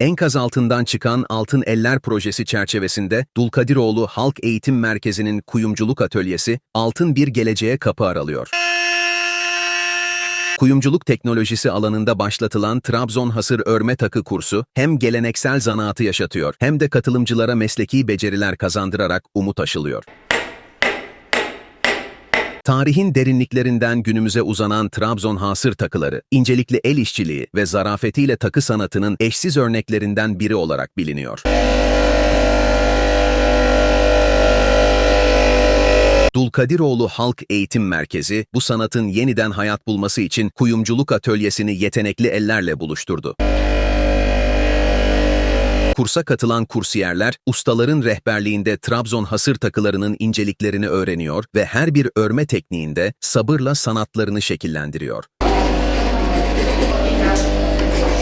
Enkaz altından çıkan Altın Eller projesi çerçevesinde Dulkadiroğlu Halk Eğitim Merkezi'nin kuyumculuk atölyesi altın bir geleceğe kapı aralıyor. Kuyumculuk teknolojisi alanında başlatılan Trabzon Hasır Örme Takı kursu hem geleneksel zanaatı yaşatıyor hem de katılımcılara mesleki beceriler kazandırarak umut aşılıyor. Tarihin derinliklerinden günümüze uzanan Trabzon hasır takıları, incelikli el işçiliği ve zarafetiyle takı sanatının eşsiz örneklerinden biri olarak biliniyor. Dulkadiroğlu Halk Eğitim Merkezi, bu sanatın yeniden hayat bulması için kuyumculuk atölyesini yetenekli ellerle buluşturdu. Kursa katılan kursiyerler, ustaların rehberliğinde Trabzon hasır takılarının inceliklerini öğreniyor ve her bir örme tekniğinde sabırla sanatlarını şekillendiriyor.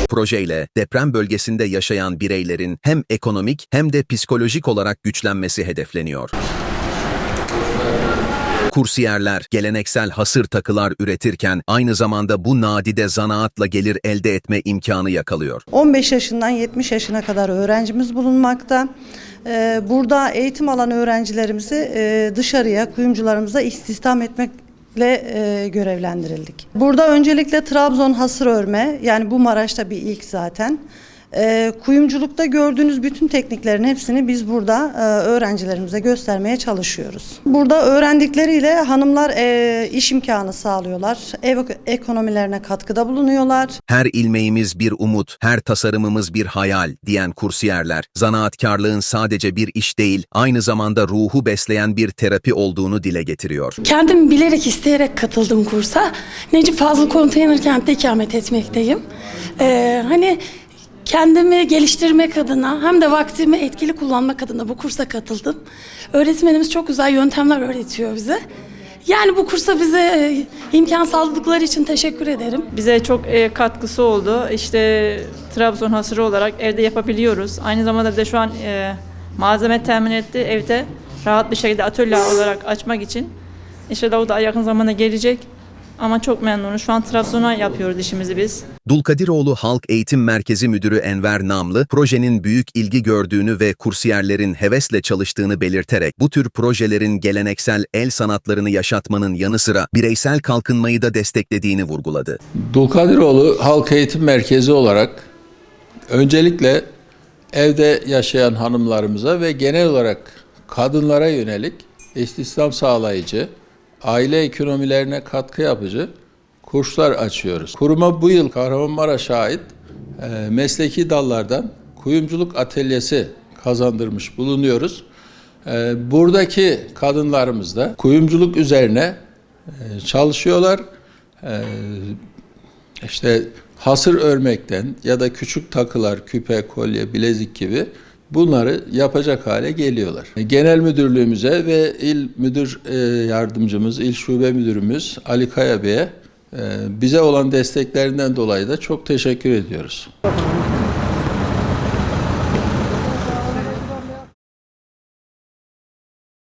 Projeyle deprem bölgesinde yaşayan bireylerin hem ekonomik hem de psikolojik olarak güçlenmesi hedefleniyor. Kursiyerler geleneksel hasır takılar üretirken aynı zamanda bu nadide zanaatla gelir elde etme imkanı yakalıyor. 15 yaşından 70 yaşına kadar öğrencimiz bulunmakta. Ee, Burada eğitim alan öğrencilerimizi e, dışarıya, kuyumcularımıza istihdam etmekle e, görevlendirildik. Burada öncelikle Trabzon hasır örme, yani bu Maraş'ta bir ilk zaten. Ee, Kuyumculukta gördüğünüz bütün tekniklerin hepsini biz burada e, öğrencilerimize göstermeye çalışıyoruz. Burada öğrendikleriyle hanımlar e, iş imkanı sağlıyorlar, ev ekonomilerine katkıda bulunuyorlar. Her ilmeğimiz bir umut, her tasarımımız bir hayal diyen kursiyerler, zanaatkarlığın sadece bir iş değil, aynı zamanda ruhu besleyen bir terapi olduğunu dile getiriyor. Kendim bilerek isteyerek katıldım kursa. Necip Fazıl Konteyner Kent'te ikamet etmekteyim. Ee, hani kendimi geliştirmek adına hem de vaktimi etkili kullanmak adına bu kursa katıldım. Öğretmenimiz çok güzel yöntemler öğretiyor bize. Yani bu kursa bize e, imkan sağladıkları için teşekkür ederim. Bize çok e, katkısı oldu. İşte Trabzon hasırı olarak evde yapabiliyoruz. Aynı zamanda bir de şu an e, malzeme temin etti. Evde rahat bir şekilde atölye olarak açmak için. İnşallah o da yakın zamanda gelecek. Ama çok memnunuz. Şu an Trabzon'a yapıyoruz işimizi biz. Dulkadiroğlu Halk Eğitim Merkezi Müdürü Enver Namlı, projenin büyük ilgi gördüğünü ve kursiyerlerin hevesle çalıştığını belirterek bu tür projelerin geleneksel el sanatlarını yaşatmanın yanı sıra bireysel kalkınmayı da desteklediğini vurguladı. Dulkadiroğlu Halk Eğitim Merkezi olarak öncelikle evde yaşayan hanımlarımıza ve genel olarak kadınlara yönelik istihdam sağlayıcı, aile ekonomilerine katkı yapıcı kurslar açıyoruz. Kuruma bu yıl Kahramanmaraş'a ait e, mesleki dallardan kuyumculuk atölyesi kazandırmış bulunuyoruz. E, buradaki kadınlarımız da kuyumculuk üzerine e, çalışıyorlar. E, işte hasır örmekten ya da küçük takılar, küpe, kolye, bilezik gibi bunları yapacak hale geliyorlar. Genel müdürlüğümüze ve il müdür e, yardımcımız, il şube müdürümüz Ali Kaya Bey'e e, bize olan desteklerinden dolayı da çok teşekkür ediyoruz.